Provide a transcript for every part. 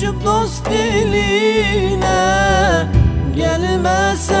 Düşüp dost diline Gelmesen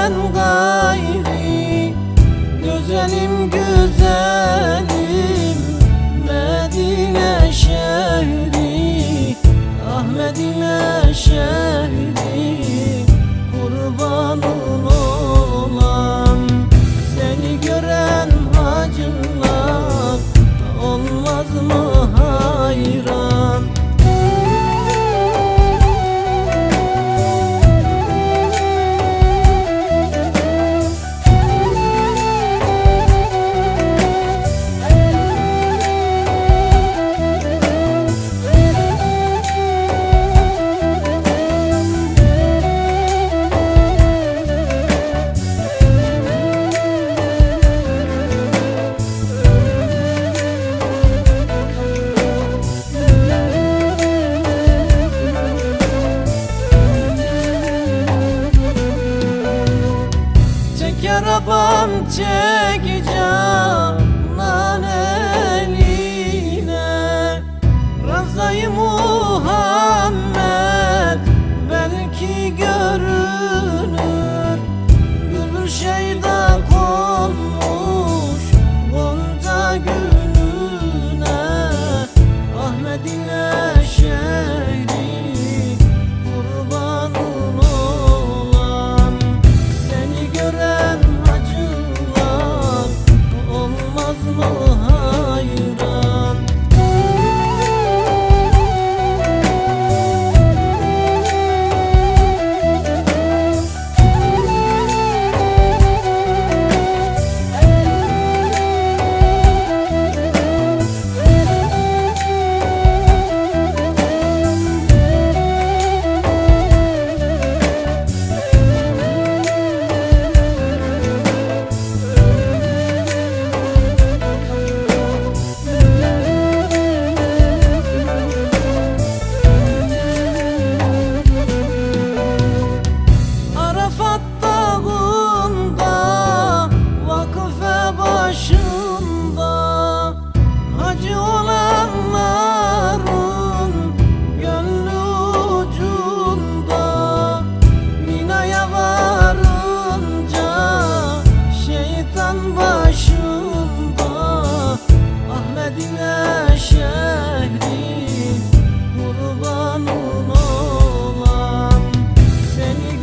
Çek arabam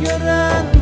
beneran